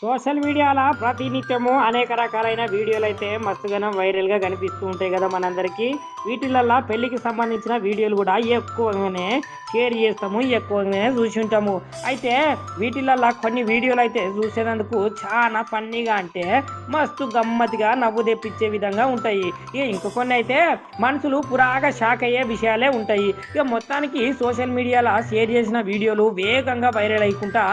Social మీడియాలో ప్రతినిత్యము అనేక రకాలైన వీడియోలు అయితే మస్తుగానే వైరల్గా కనిపిస్తూ ఉంటాయి కదా మనందరికీ. వీటిలల్లో పెళ్ళికి సంబంధించిన వీడియోలు కూడా ఎక్కువగానే షేర్ చేస్తాము ఎక్కువగానే చూసి ఉంటాము అయితే వీటిలల్లో కొన్ని వీడియోలు అయితే చూసేందుకు చాలా ఫన్నీగా అంటే మస్తు గమ్మతిగా నవ్వు తెప్పించే విధంగా ఉంటాయి. ఇక ఇంక కొన్ని అయితే మనుషులు పురాగా షాక్ అయ్యే విషయాలే ఉంటాయి. ఇక మొత్తానికి సోషల్ మీడియాలో షేర్ చేసిన వీడియోలు వేగంగా వైరల్ అయ్యకుండా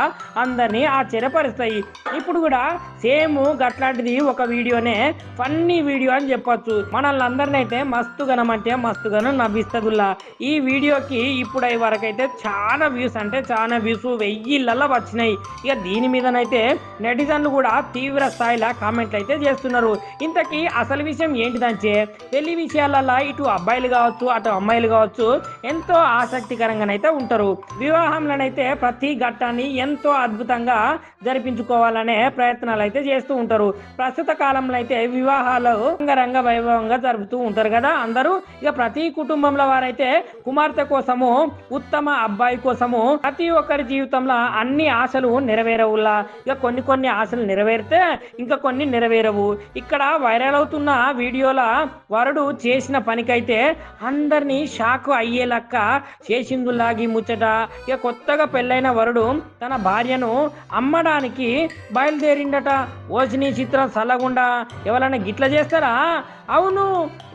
అందరినీ ఆశ్చర్యపరుస్తాయి. ఇప్పుడు కూడా సేమ్ గట్లాంటిది ఒక వీడియోనే ఫన్నీ వీడియో అని చెప్పొచ్చు. మనల్ని అందరిని అయితే మస్తు గనమంటే మస్తు గనం నవ్విస్తదుల్లా. ఈ వీడియోకి ఇప్పుడు అయ్యే వరకు అయితే చాలా వ్యూస్ అంటే చాలా వ్యూస్ వెయ్యిళ్ళల్లో వచ్చినాయి. ఇక దీని మీదనైతే నెటిజన్లు కూడా తీవ్ర స్థాయిలో కామెంట్లు అయితే చేస్తున్నారు. ఇంతకీ అసలు విషయం ఏంటిదంటే పెళ్ళి విషయాలలో ఇటు అబ్బాయిలు కావచ్చు అటు అమ్మాయిలు కావచ్చు ఎంతో ఆసక్తికరంగానైతే ఉంటారు. వివాహంలోనైతే ప్రతి ఘట్టాన్ని ఎంతో అద్భుతంగా జరిపించుకోవాలని ప్రయత్నాలు అయితే చేస్తూ ఉంటారు. ప్రస్తుత కాలంలో అయితే వివాహాలు రంగ వైభవంగా జరుపుతూ ఉంటారు కదా అందరూ. ఇక ప్రతి కుటుంబంలో వారైతే కుమార్తె కోసము ఉత్తమ అబ్బాయి కోసము ప్రతి ఒక్కరి జీవితంలో అన్ని ఆశలు నెరవేరవులా. ఇక కొన్ని కొన్ని ఆశలు నెరవేరితే ఇంకా కొన్ని నెరవేరవు. ఇక్కడ వైరల్ అవుతున్న వీడియోల వరుడు చేసిన పనికైతే అందరినీ షాక్ అయ్యేలక్క చేసిందులాగి ముచ్చట. ఇక కొత్తగా పెళ్ళైన వరుడు తన భార్యను అమ్మడానికి బయలుదేరిండట. ఓసిని చిత్రం చల్లగుండా ఎవరైనా గిట్ల చేస్తారా? అవును.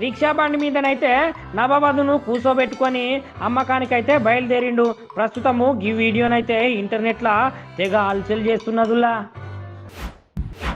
రిక్షా బండి మీదనైతే నవవధును కూర్చోబెట్టుకొని అమ్మకానికైతే బయలుదేరిండు. ప్రస్తుతము ఈ వీడియోనైతే ఇంటర్నెట్లో తెగ హల్చల్ చేస్తున్నదులా